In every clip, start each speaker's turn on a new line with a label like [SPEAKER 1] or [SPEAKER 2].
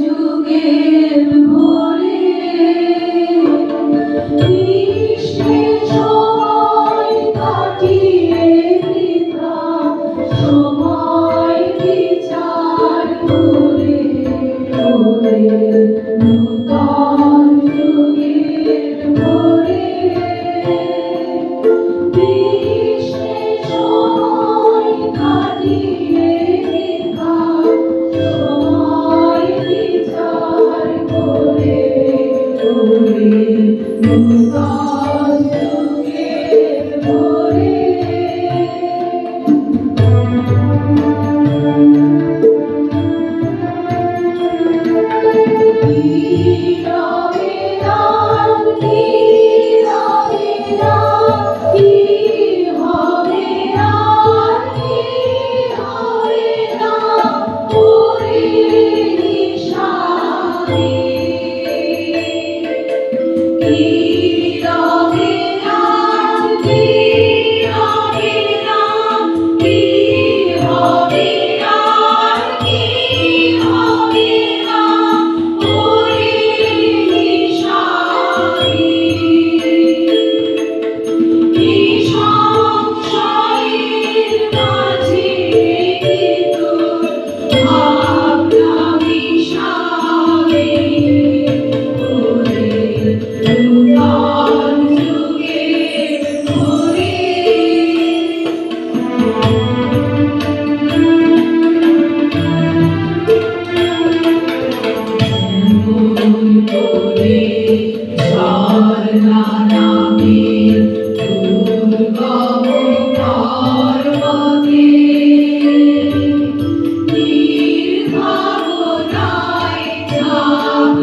[SPEAKER 1] যুগের ভোর। Lord.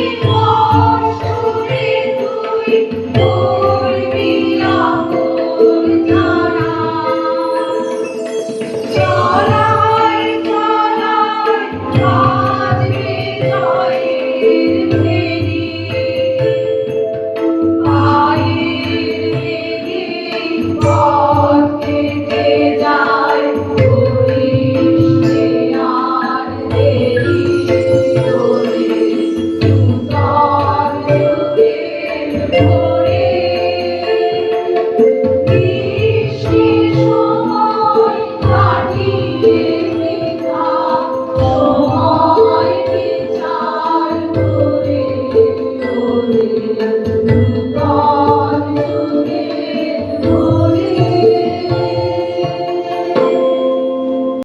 [SPEAKER 1] You.